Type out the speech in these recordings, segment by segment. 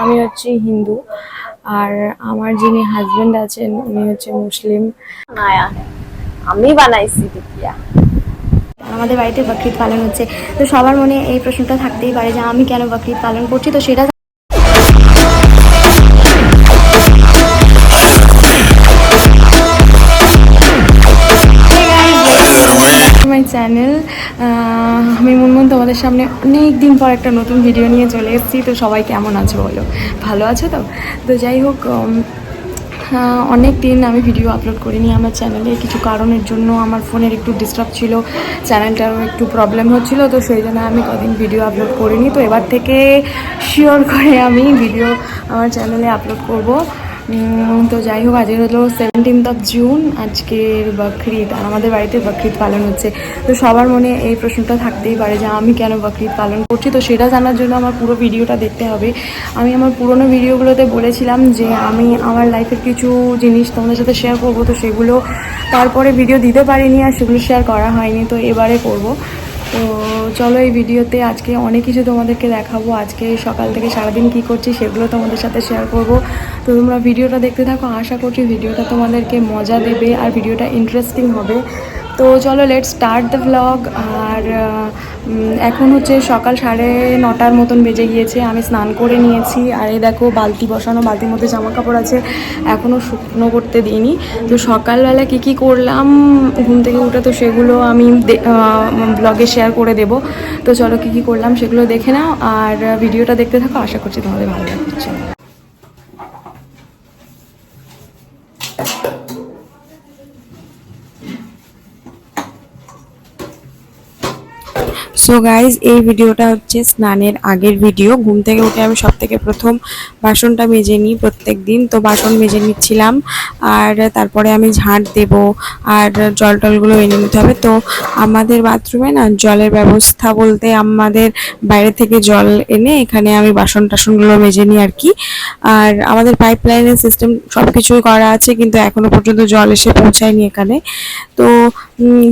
আমি হচ্ছি হিন্দু আর আমার যিনি হাজবেন্ড আছেন উনি হচ্ছে মুসলিম। বানায়া আমি বানাইছি টিকিয়া আমাদের বাড়িতে বকরিদ পালন হচ্ছে। তো সবার মনে এই প্রশ্নটা থাকতেই পারে যে আমি কেন বকরিদ পালন করছি? তো সেটা মাই চ্যানেল আমি মুনমুন তোমাদের সামনে অনেক দিন পর একটা নতুন ভিডিও নিয়ে চলে এসেছি। তো সবাই কেমন আছো বলো? ভালো আছো তো? তো যাই হোক অনেক দিন আমি ভিডিও আপলোড করিনি। আমার চ্যানেলে কিছু কারণের জন্য আমার ফোনের একটু ডিস্টার্ব ছিল চ্যানেলটারও একটু প্রবলেম হচ্ছিল, তো সেই জন্য আমি কদিন ভিডিও আপলোড করিনি। তো এবার থেকে শিওর করে আমি ভিডিও আমার চ্যানেলে আপলোড করব। তো যাই হোক, আজকে হলো সেভেন্টিন্থ অফ জুন আজকের বকরিদ, আর আমাদের বাড়িতে বকরিদ পালন হচ্ছে। তো সবার মনে এই প্রশ্নটা থাকতেই পারে যে আমি কেন বকরিদ পালন করছি? তো সেটা জানার জন্য আমার পুরো ভিডিওটা দেখতে হবে। আমি আমার পুরোনো ভিডিওগুলোতে বলেছিলাম যে আমি আমার লাইফের কিছু জিনিস তোমাদের সাথে শেয়ার করব, তো সেগুলো তারপরে ভিডিও দিতে পারিনি আর সেগুলো শেয়ার করা হয়নি, তো এবারে করব। তো চলো এই ভিডিওতে আজকে অনেক কিছু তোমাদেরকে দেখাবো। আজকে সকাল থেকে সারাদিন কি করছি সেগুলো তোমাদের সাথে শেয়ার করব। তো তোমরা ভিডিওটা দেখতে থাকো, আশা করছি ভিডিওটা তোমাদেরকে মজা দেবে আর ভিডিওটা ইন্টারেস্টিং হবে। তো চলো লেট স্টার্ট দ্য ভ্লগ আর এখন হচ্ছে সকাল সাড়ে নটার মতন বেজে গিয়েছে। আমি স্নান করে নিয়েছি। আর এই দেখো, বালতি বসানো, বালতির মধ্যে জামা কাপড় আছে। এখনও শুকনো করতে দিইনি। তো সকালবেলা কী কী করলাম? ঘুম থেকে উঠে তো সেগুলো আমি ব্লগে শেয়ার করে দেব। তো চলো কী কী করলাম সেগুলো দেখে নাও। আর ভিডিওটা দেখতে থাকো। আশা করছি তোমাদের ভালো লাগছে। সো গাইজ এই ভিডিওটা হচ্ছে স্নানের আগের ভিডিও। ঘুম থেকে উঠে আমি সব থেকে প্রথম বাসনটা মেজে নিই প্রত্যেক দিন তো বাসন মেজে নিচ্ছিলাম, আর তারপরে আমি ঝাঁট দেব, আর জল টলগুলো এনে নিতে হবে। তো আমাদের বাথরুমে না জলের ব্যবস্থা বলতে আমাদের বাইরে থেকে জল এনে এখানে আমি বাসন টাসনগুলো মেজে নিই আর কি। আর আমাদের পাইপ লাইনের সিস্টেম সব কিছুই করা আছে, কিন্তু এখনও পর্যন্ত জল এসে পৌঁছায়নি এখানে। তো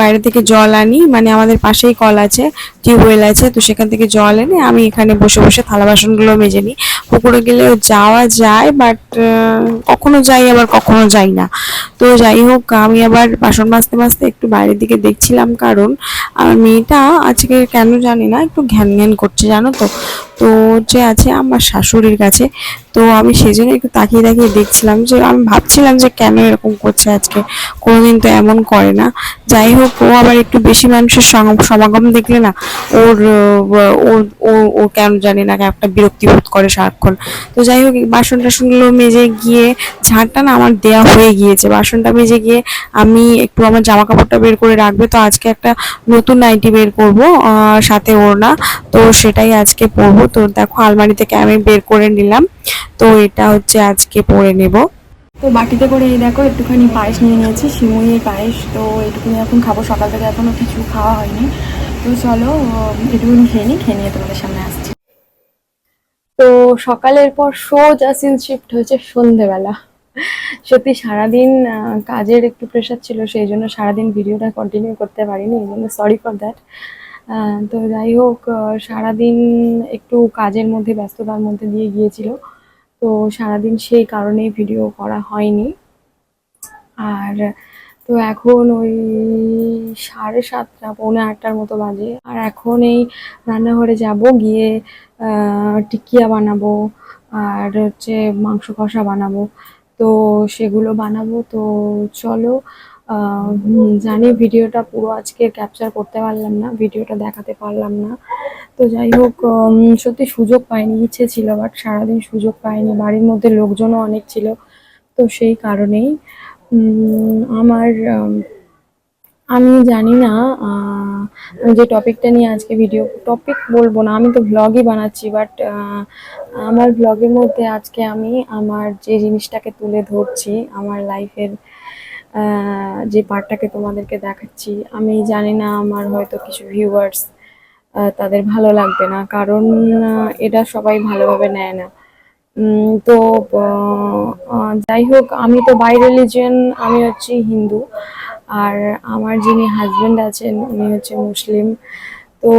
বাইরে থেকে জল আনি। মানে আমাদের পাশেই কল আছে, টিউবওয়েল আছে, তো সেখান থেকে জল এনে আমি এখানে বসে বসে থালা বাসনগুলো মেজে নিই। পুকুরে গেলে যাওয়া যায় বাট কখনো যাই, আবার কখনো যাই না। তো যাই হোক, আমি আবার বাসন মাজতে মাজতে একটু বাইরের দিকে দেখছিলাম কারণ আমার মেয়েটা আজকে কেন জানি না, একটু ঘ্যান ঘ্যান করছে জানো তো। তো যে আছে আমার শাশুড়ির কাছে তো আমি সেই জন্য একটু তাকিয়ে তাকিয়ে দেখছিলাম যে, আমি ভাবছিলাম যে কেন এরকম করছে আজকে। কোনোদিন তো এমন করে না। যাই হোক, ও আবার একটু বেশি মানুষের সমাগম দেখলে না, ওর, ও ও কেন জানি না একটা বিরক্তি বোধ করে সারাক্ষণ। তো যাই হোক, বাসন টাসনগুলো মেজে গিয়ে, ঝাঁটটা না আমার দেয়া হয়ে গিয়েছে। বাসনটা মেজে গিয়ে আমি একটু আমার জামা কাপড়টা বের করে রাখবে। তো আজকে একটা নতুন নাইটি বের করব সাথে ওড়না। তো সেটাই আজকে পরবো। তো দেখো আলমারি থেকে আমি বের করে নিলাম। তো এটা হচ্ছে আজকে পরে নেব। তো বাটিতে করে এই দেখো, একটুখানি পায়েস নিয়ে নিয়েছি শিমুইয়ের পায়েস, তো এটুকুনি এখন খাব। সকাল থেকে এখনও কিছু খাওয়া হয়নি। তো চলো একটুখানি খেয়ে নিই, খেয়ে নিয়ে তোমাদের সামনে আসছি। তো সকালের পর সোজা সিন শিফট হয়েছে সন্ধেবেলা। সত্যি সারাদিন কাজের একটু প্রেশার ছিল, সেই জন্য সারাদিন ভিডিওটা কন্টিনিউ করতে পারিনি, এই জন্য সরি ফর দ্যাট তো যাই হোক সারাদিন একটু কাজের মধ্যে, ব্যস্ততার মধ্যে দিয়ে গিয়েছিল। তো সারাদিন সেই কারণে ভিডিও করা হয়নি। আর তো এখন ওই সাড়ে সাতটা, পৌনে আটটার মতো বাজে। আর এখন এই রান্নাঘরে যাব, গিয়ে টিকিয়া বানাবো, আর হচ্ছে মাংস কষা বানাবো। তো সেগুলো বানাবো, তো চলো জানি ভিডিওটা পুরো আজকে ক্যাপচার করতে পারলাম না, ভিডিওটা দেখাতে পারলাম না। তো যাই হোক সত্যি সুযোগ পাইনি, ইচ্ছে ছিল বাট সারাদিন সুযোগ পাইনি। বাড়ির মধ্যে লোকজনও অনেক ছিল, তো সেই কারণেই আমার আমি জানি না যে টপিকটা নিয়ে আজকে ভিডিও টপিক বলব না, আমি তো ভ্লগই বানাচ্ছি বাট আমার ভ্লগের মধ্যে আজকে আমি আমার যে জিনিসটাকে তুলে ধরছি, আমার লাইফের যে পার্টটাকে তোমাদেরকে দেখাচ্ছি, আমি জানি না আমার হয়তো কিছু ভিউয়ার্স তাদের ভালো লাগবে না, কারণ এটা সবাই ভালোভাবে নেয় না। তো যাই হোক, আমি তো বাই রিলিজিয়ন আমি হচ্ছি হিন্দু, আর আমার যিনি হাজবেন্ড আছেন, উনি হচ্ছে মুসলিম। তো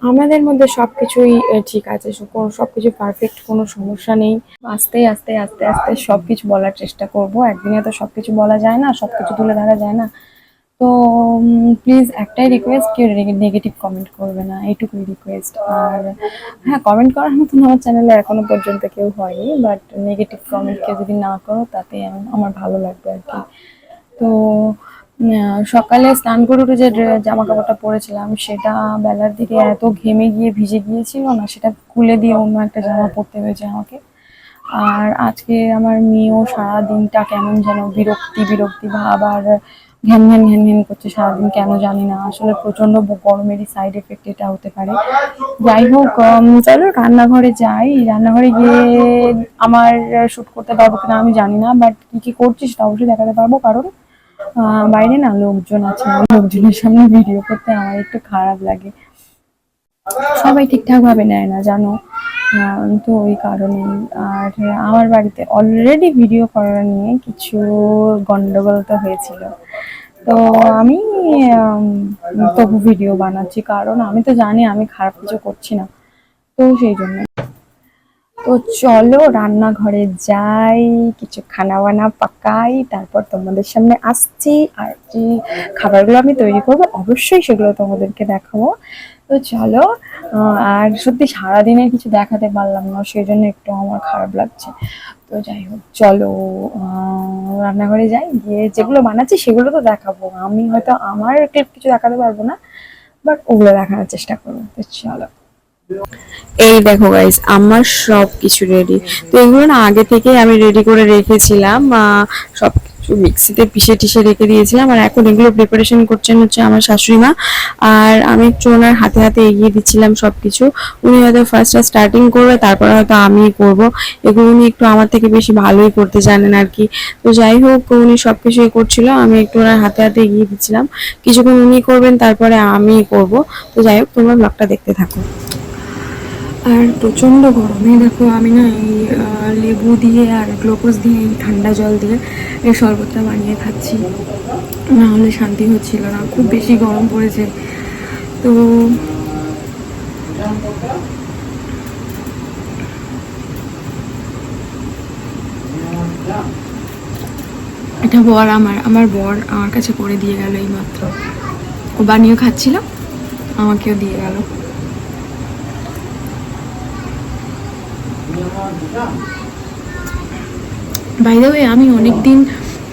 আমাদের মধ্যে সবকিছুই আহ, ঠিক আছে। সব- সবকিছু পারফেক্ট কোনো সমস্যা নেই। আস্তে আস্তে আস্তে আস্তে সবকিছু বলার চেষ্টা করব। একদিনে তো সবকিছু বলা যায় না সবকিছু তুলে ধরা যায় না। তো প্লিজ একটাই রিকোয়েস্ট কেউ নেগেটিভ কমেন্ট করবে না। এইটুকুই রিকোয়েস্ট আর হ্যাঁ কমেন্ট করার মতন আমার চ্যানেলে এখনও পর্যন্ত কেউ হয়নি বাট নেগেটিভ কমেন্ট কেউ যদি না করো তাতে আমার ভালো লাগবে আর কি। তো সকালে স্নান করে উঠে যে জামা কাপড়টা পরেছিলাম, সেটা বেলার দিকে এত ঘেমে গিয়ে ভিজে গিয়েছিল না, সেটা খুলে দিয়ে অন্য একটা জামা পরতে হয়েছে আমাকে। আর আজকে আমার মেয়েও সারা দিনটা কেমন যেন বিরক্তি বিরক্তি ভাব আর ঘ্যান ঘ্যান ঘ্যান ঘ্যান করছে সারাদিন, কেন জানি না। আসলে প্রচণ্ড গরমেরই সাইড এফেক্ট এটা হতে পারে। যাই হোক চলো রান্নাঘরে যাই। রান্নাঘরে গিয়ে আমার শ্যুট করতে পারব কিনা আমি জানি না বাট কি কি করছিস তা অবশ্যই দেখাতে পারব, কারণ বাইরে না লোকজন আছে, লোকজনের সামনে ভিডিও করতে আমার একটু খারাপ লাগে। সবাই ঠিকঠাক ভাবে নেয় না, জানো? তো ওই কারণে আর আমার বাড়িতে অলরেডি ভিডিও করা নিয়ে কিছু গন্ডগোল তো হয়েছিল। তো আমি তবু ভিডিও বানাচ্ছি, কারণ আমি তো জানি আমি খারাপ কিছু করছি না। তো সেই জন্য। তো চলো রান্নাঘরে যাই, কিছু খানা বানা পাকাই, তারপর তোমাদের সামনে আসছি। আর যে খাবারগুলো আমি তৈরি করব, অবশ্যই সেগুলো তোমাদেরকে দেখাবো। তো চলো আর সত্যি সারাদিনের কিছু দেখাতে পারলাম না সেই জন্য একটু আমার খারাপ লাগছে। তো যাই হোক, চলো রান্নাঘরে যাই, গিয়ে যেগুলো বানাচ্ছি সেগুলো তো দেখাবো। আমি হয়তো আমার ক্লিপ কিছু দেখাতে পারব না বাট ওগুলো দেখানোর চেষ্টা করব। তো চলো। এই দেখো গাইস আমার সব কিছু রেডি তো এগুলো না আগে থেকে আমি রেডি করে রেখেছিলাম সব কিছু মিক্সিতে পিষে টিষে রেখে দিয়েছিলাম, আর এখন এগুলো প্রিপারেশন করছেন হচ্ছে আমার শাশুড়ি মা। আর আমি একটু ওনার হাতে হাতে এগিয়ে দিচ্ছিলাম সব কিছু উনি হয়তো ফার্স্টটা স্টার্টিং করবে, তারপর হয়তো আমি করব। এগুলো উনি একটু আমার থেকে বেশি ভালোই করতে জানেন আর কি। তো যাই হোক, উনি সব কিছুই করছিল, আমি একটু ওনার হাতে হাতে এগিয়ে দিচ্ছিলাম। কিছুক্ষণ উনি করবেন, তারপরে আমি করব। তো যাই হোক, তোমরা ব্লগটা দেখতে থাকো। আর প্রচণ্ড গরমে, দেখো আমি না এই লেবু দিয়ে আর গ্লুকোজ দিয়ে, এই ঠান্ডা জল দিয়ে এই শরবতটা বানিয়ে খাচ্ছি। না হলে শান্তি হচ্ছিল না, খুব বেশি গরম পড়েছে। তো এটা বর আমার আমার বর আমার কাছে করে দিয়ে গেল এই মাত্র ও বানিয়ে খাচ্ছিল, আমাকেও দিয়ে গেল। বাই দ্য ওয়ে আমি অনেক দিন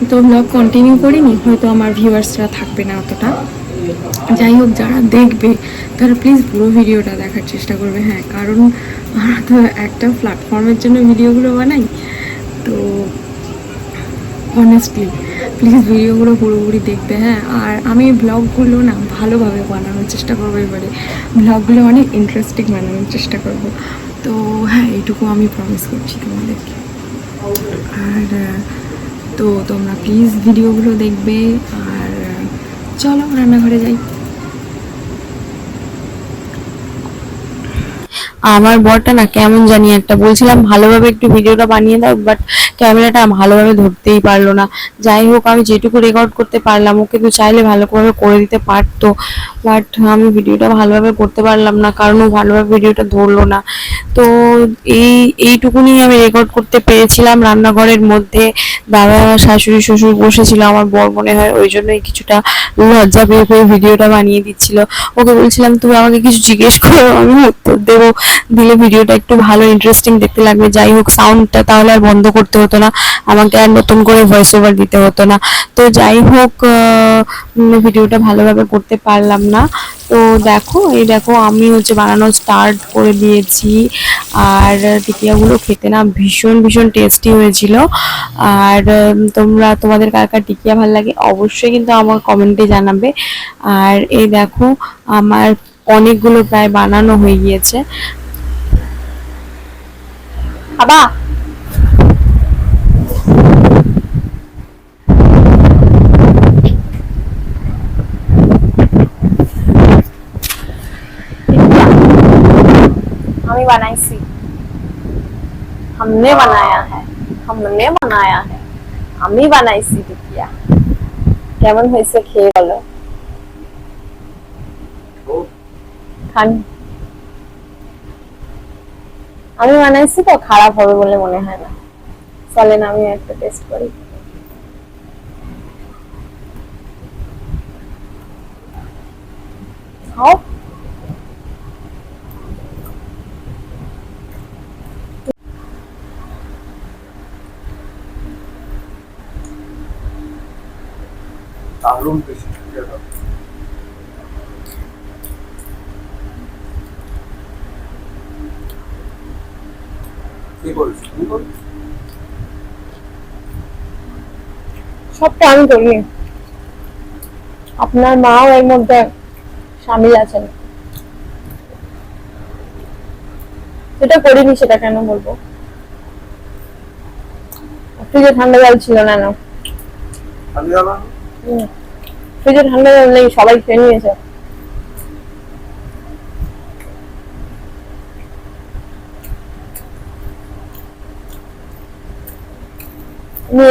তো ব্লগ কন্টিনিউ করিনি, হয়তো আমার ভিউয়ার্সরা থাকবে না অতটা। যাই হোক, যারা দেখবে, তারা প্লিজ পুরো ভিডিওটা দেখার চেষ্টা করবে হ্যাঁ কারণ তো একটা প্ল্যাটফর্মের জন্য ভিডিওগুলো বানাই, তো অনেস্টলি প্লিজ ভিডিওগুলো পুরোপুরি দেখবে হ্যাঁ আর আমি ব্লগগুলো না ভালোভাবে বানানোর চেষ্টা করব এবারে। ব্লগগুলো অনেক ইন্টারেস্টিং বানানোর চেষ্টা করব। তো হ্যাঁ এইটুকু আমি প্রমিস করছি তোমাদেরকে। আর তো তোমরা প্লিজ ভিডিওগুলো দেখবে, আর, চলো রান্নাঘরে যাই। আমার বরটা না কেমন জানি একটা, বলছিলাম ভালোভাবে একটু ভিডিওটা বানিয়ে দাও বাট ক্যামেরাটা ভালোভাবে ধরতেই পারল না। যাই হোক, আমি যেটুকু রেকর্ড করতে পারলাম, ওকে তো চাইলে ভালোভাবে করে দিতে পারতো বাট আমি ভিডিওটা ভালোভাবে করতে পারলাম না, কারণ ও ভালোভাবে ভিডিওটা ধরলো না। তো এই, এইটুকুনি আমি রেকর্ড করতে পেরেছিলাম রান্নাঘরের মধ্যে। দাদা, শাশুড়ি, শ্বশুর বসেছিল, আমার বর মনে হয়, ওই জন্যই কিছুটা লজ্জা পেয়ে পেয়ে ভিডিওটা বানিয়ে দিচ্ছিল। ওকে বলছিলাম, তুমি আমাকে কিছু জিজ্ঞেস করো, আমি উত্তর দেবো। দিলে ভিডিওটা একটু ভালো ইন্টারেস্টিং দেখতে লাগবে। যাই হোক সাউন্ডটা তাহলে আর বন্ধ করতে হতো না। আমাকে আর নতুন করে ভয়েস ওভার দিতে হতো না। তো যাই হোক ভিডিওটা ভালোভাবে করতে পারলাম না। তো দেখো, এই দেখো, আমি হচ্ছে বানানো স্টার্ট করে দিয়েছি। আর টিকিয়াগুলো খেতে না ভীষণ ভীষণ টেস্টি হয়েছিল। আর তোমরা, তোমাদের কার কার টিকিয়া ভালো লাগে অবশ্যই কিন্তু আমার কমেন্টে জানাবে। আর এই দেখো, আমার অনেকগুলো প্রায় বানানো হয়ে গিয়েছে। খাবা আমি বানাইছি हमने बनाया है हमने बनाया है আমি বানাইছি টিকিয়া কেমন হয়েছে খেয়ে বলো খান আমি বানাইছি তো খারাপ হবে বলে মনে হয় না চলেন আমি একটা টেস্ট করি খাও দারুণ বেশি সবটা আমি করি আপনার মাও এর মধ্যে সামিল আছেন। যেটা করিনি সেটা কেন বলব? ফ্রিজে ঠান্ডা জল ছিল না না। ফ্রিজে ঠান্ডা নেই, সবাই খেয়ে নিয়েছে।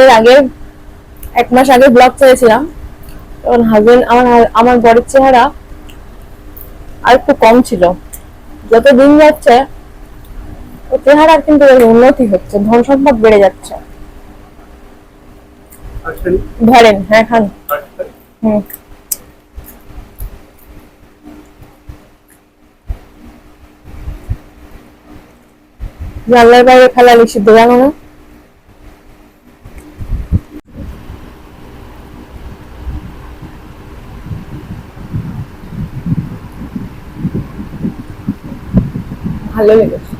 এর আগে এক মাস আগে ব্লগ করেছিলাম, তখন হাজবেন্ড আমার আমার বরের চেহারা আর একটু কম ছিল। যত দিন যাচ্ছে ও চেহারার কিন্তু উন্নতি হচ্ছে ধন সম্পদ বেড়ে যাচ্ছে। ধরেন হ্যাঁ খান। আজকে হুম। জানলার বাইরে ফেলা নিষিদ্ধ জানো না? ভালো লেগেছে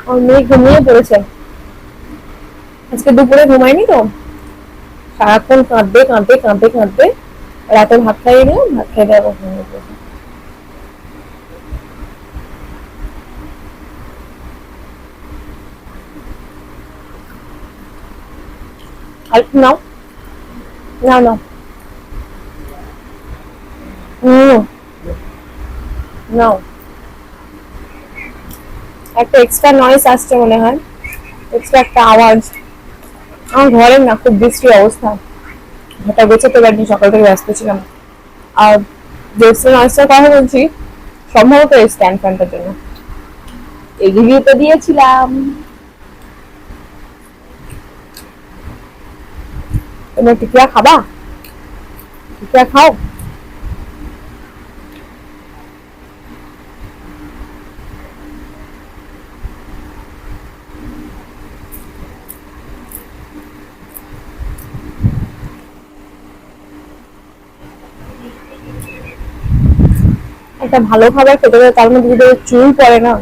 আমার মেয়ে ঘুমিয়ে পড়েছে। আজকে দুপুরে ঘুমায়নি তো? সারাক্ষণ কাঁদবে কাঁদবে কাঁদবে কাঁদবে। রাতে ভাত খাইয়ে নিও ভাত খেয়ে দেবো ঘুমিয়ে আর নাও। নাও নাও নাও। একটা এক্সট্রা নয়েস আসছে মনে হয় এক্সট্রা একটা আওয়াজ। আমার ঘরের না খুব বৃষ্টি অবস্থা। ঘরটা গোছাতে পারিনি, সকাল থেকে ব্যস্ত ছিলাম। আর যে এক্সট্রা নয়েসটার কথা বলছি, সম্ভবত এই স্ট্যান্ড ফ্যানটার জন্য। এই তো দিয়েছিলাম। তোমরা টিকিয়া খাবা? টিকিয়া খাও? একটা ভালো খাবার খেতে গেলে তার মধ্যে যদি চুল পড়ে না?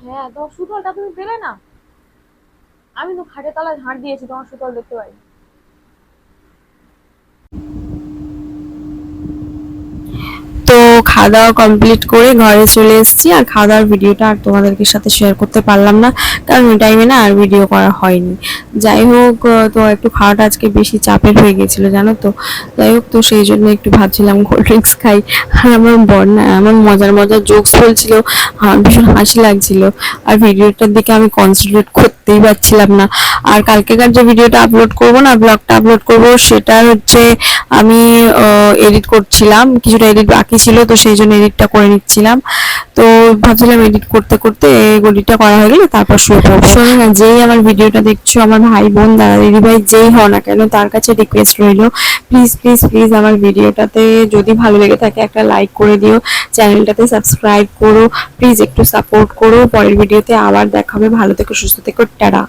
হ্যাঁ তোমার সুতলটা তুমি পেলে না? আমি তো খাটের তলায় ঝাঁট দিয়েছি তোমার সুতল দেখতে পাই তো খাওয়া দাওয়া কমপ্লিট করে ঘরে চলে এসেছি। আর খাওয়া দাওয়ার ভিডিওটা আর তোমাদেরকে সাথে শেয়ার করতে পারলাম না, কারণ ওই টাইমে না আর ভিডিও করা হয়নি। যাই হোক তো একটু খাওয়াটা আজকে বেশি চাপের হয়ে গেছিল, জানো তো? যাই হোক, তো সেই জন্য একটু ভাবছিলাম কোল্ড ড্রিঙ্কস খাই। আর আমার বর না এমন মজার মজার জোকস বলছিল, আমার ভীষণ হাসি লাগছিল। আর ভিডিওটার দিকে আমি কনসেন্ট্রেট করতেই পারছিলাম না। আর কালকেকার যে ভিডিওটা আপলোড করব না ব্লগটা আপলোড করব, সেটা হচ্ছে আমি এডিট করছিলাম, কিছুটা এডিট বাকি ছিল তো সেই জন্য এডিটটা করে নিচ্ছিলাম। তো ভাবছিলাম এডিট করতে করতে এডিটটা করা হয়ে গেলে তারপর শুয়ে পড়ব। শোনো না, যেই আমার ভিডিওটা দেখছ, আমার ভাই, বোন, দাদা, দিদি ভাই, যেই হও না কেন, তার কাছে রিকোয়েস্ট রইল প্লিজ প্লিজ প্লিজ আমার ভিডিওটাতে যদি ভালো লেগে থাকে একটা লাইক করে দিও চ্যানেলটাতে সাবস্ক্রাইব করো প্লিজ একটু সাপোর্ট করো, পরের ভিডিওতে আবার দেখা হবে। ভালো থেকো, সুস্থ থেকো, টাটা।